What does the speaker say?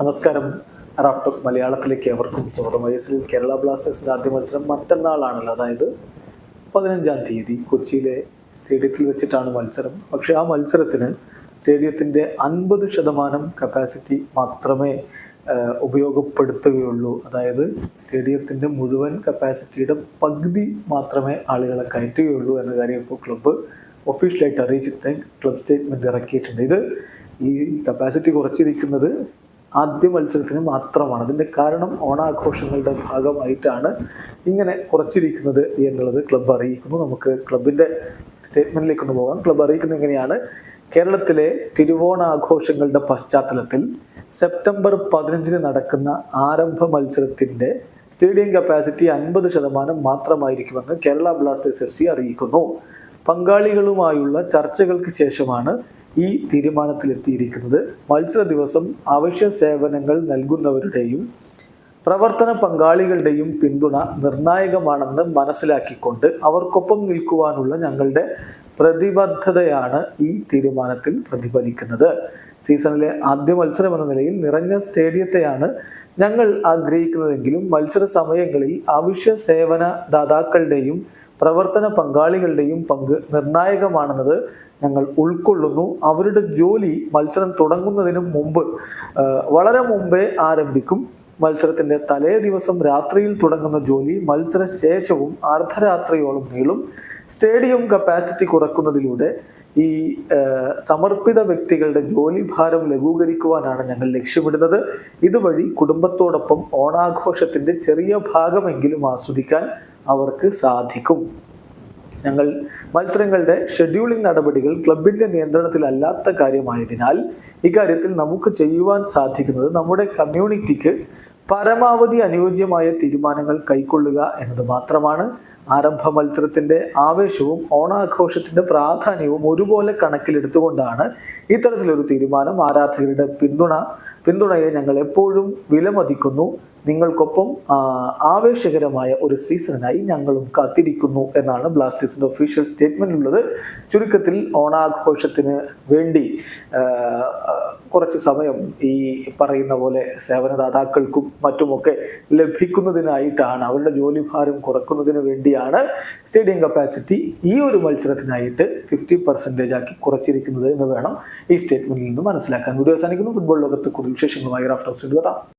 നമസ്കാരം. റാഫ്റ്റോക്ക് മലയാളത്തിലേക്ക് അവർക്കും സ്വാഗതം. ഐ എസ് എല്ലിൽ കേരള ബ്ലാസ്റ്റേഴ്സിന്റെ ആദ്യ മത്സരം മറ്റന്നാളാണല്ലോ. അതായത് പതിനഞ്ചാം തീയതി കൊച്ചിയിലെ സ്റ്റേഡിയത്തിൽ വെച്ചിട്ടാണ് മത്സരം. പക്ഷേ ആ മത്സരത്തിന് സ്റ്റേഡിയത്തിന്റെ അൻപത് ശതമാനം കപ്പാസിറ്റി മാത്രമേ ഉപയോഗപ്പെടുത്തുകയുള്ളൂ. അതായത് സ്റ്റേഡിയത്തിന്റെ മുഴുവൻ കപ്പാസിറ്റിയുടെ പകുതി മാത്രമേ ആളുകളെ കയറ്റുകയുള്ളൂ എന്ന കാര്യം ഇപ്പോൾ ക്ലബ്ബ് ഒഫീഷ്യലായിട്ട് അറിയിച്ചിട്ടുണ്ടെങ്കിൽ ക്ലബ് സ്റ്റേറ്റ്മെന്റ് ഇറക്കിയിട്ടുണ്ട്. ഇത് ഈ കപ്പാസിറ്റി കുറച്ചിരിക്കുന്നത് ആദ്യ മത്സരത്തിന് മാത്രമാണ്. അതിന്റെ കാരണം ഓണാഘോഷങ്ങളുടെ ഭാഗമായിട്ടാണ് ഇങ്ങനെ കുറച്ചിരിക്കുന്നത് എന്നുള്ളത് ക്ലബ്ബ് അറിയിക്കുന്നു. നമുക്ക് ക്ലബിന്റെ സ്റ്റേറ്റ്മെന്റിലേക്ക് ഒന്ന് പോകാം. ക്ലബ്ബ് അറിയിക്കുന്നത് എങ്ങനെയാണ്? കേരളത്തിലെ തിരുവോണാഘോഷങ്ങളുടെ പശ്ചാത്തലത്തിൽ സെപ്റ്റംബർ പതിനഞ്ചിന് നടക്കുന്ന ആരംഭ മത്സരത്തിന്റെ സ്റ്റേഡിയം കപ്പാസിറ്റി അൻപത് ശതമാനം മാത്രമായിരിക്കുമെന്ന് കേരള ബ്ലാസ്റ്റേഴ്സ് എഫ് സി അറിയിക്കുന്നു. പങ്കാളികളുമായുള്ള ചർച്ചകൾക്ക് ശേഷമാണ് ഈ തീരുമാനത്തിലെത്തിയിരിക്കുന്നത്. മത്സര ദിവസം അവശ്യ സേവനങ്ങൾ നൽകുന്നവരുടെയും പ്രവർത്തന പങ്കാളികളുടെയും പിന്തുണ നിർണായകമാണെന്ന് മനസ്സിലാക്കിക്കൊണ്ട് അവർക്കൊപ്പം നിൽക്കുവാനുള്ള ഞങ്ങളുടെ പ്രതിബദ്ധതയാണ് ഈ തീരുമാനത്തിൽ പ്രതിഫലിക്കുന്നത്. സീസണിലെ ആദ്യ മത്സരം എന്ന നിലയിൽ നിറഞ്ഞ സ്റ്റേഡിയത്തെയാണ് ഞങ്ങൾ ആഗ്രഹിക്കുന്നതെങ്കിലും മത്സര സമയങ്ങളിൽ അവശ്യ സേവന ദാതാക്കളുടെയും പ്രവർത്തന പങ്കാളികളുടെയും പങ്ക് നിർണായകമാണെന്നത് ഞങ്ങൾ ഉൾക്കൊള്ളുന്നു. അവരുടെ ജോലി മത്സരം തുടങ്ങുന്നതിന് മുമ്പ് വളരെ മുമ്പേ ആരംഭിക്കും. മത്സരത്തിന്റെ തലേ ദിവസം രാത്രിയിൽ തുടങ്ങുന്ന ജോലി മത്സര ശേഷവും അർദ്ധരാത്രിയോളം നീളും. സ്റ്റേഡിയം കപ്പാസിറ്റി കുറക്കുന്നതിലൂടെ ഈ സമർപ്പിത വ്യക്തികളുടെ ജോലി ഭാരം ലഘൂകരിക്കുവാനാണ് ഞങ്ങൾ ലക്ഷ്യമിടുന്നത്. ഇതുവഴി കുടുംബത്തോടൊപ്പം ഓണാഘോഷത്തിന്റെ ചെറിയ ഭാഗമെങ്കിലും ആസ്വദിക്കാൻ അവർക്ക് സാധിക്കും. ഞങ്ങൾ മത്സരങ്ങളുടെ ഷെഡ്യൂളിംഗ് നടപടികൾ ക്ലബിന്റെ നിയന്ത്രണത്തിലല്ലാത്ത കാര്യമായതിനാൽ ഇക്കാര്യത്തിൽ നമുക്ക് ചെയ്യുവാൻ സാധിക്കുന്നത് നമ്മുടെ കമ്മ്യൂണിറ്റിക്ക് പരമാവധി അനുയോജ്യമായ തീരുമാനങ്ങൾ കൈക്കൊള്ളുക എന്നത് മാത്രമാണ് ആരംഭ മത്സരത്തിന്റെ ആവേശവും ഓണാഘോഷത്തിന്റെ പ്രാധാന്യവും ഒരുപോലെ കണക്കിലെടുത്തുകൊണ്ടാണ് ഇത്തരത്തിലൊരു തീരുമാനം ആരാധകരുടെ പിന്തുണ പിന്തുണയെ ഞങ്ങൾ എപ്പോഴും വിലമതിക്കുന്നു. നിങ്ങൾക്കൊപ്പം ആവേശകരമായ ഒരു സീസണിനായി ഞങ്ങളും കാത്തിരിക്കുന്നു എന്നാണ് ബ്ലാസ്റ്റേഴ്സിന്റെ ഒഫീഷ്യൽ സ്റ്റേറ്റ്മെന്റിലുള്ളത് ചുരുക്കത്തിൽ ഓണാഘോഷത്തിന് വേണ്ടി കുറച്ച് സമയം ഈ പറയുന്ന പോലെ സേവനദാതാക്കൾക്കും മറ്റുമൊക്കെ ലഭിക്കുന്നതിനായിട്ടാണ് അവരുടെ ജോലിഭാരം കുറക്കുന്നതിന് വേണ്ടിയാണ് സ്റ്റേഡിയം കപ്പാസിറ്റി ഈ ഒരു മത്സരത്തിനായിട്ട് ഫിഫ്റ്റി പെർസെന്റേജ് ആക്കി കുറച്ചിരിക്കുന്നത് എന്ന് വേണം ഈ സ്റ്റേറ്റ്മെന്റിൽ നിന്ന് മനസ്സിലാക്കാൻ. വീഡിയോ അവസാനിക്കുന്നു. ഫുട്ബോൾ ലോകത്ത് കൂടുതൽ വിശേഷങ്ങളുമായി റാഫ്റ്റോക്സ് എത്താം.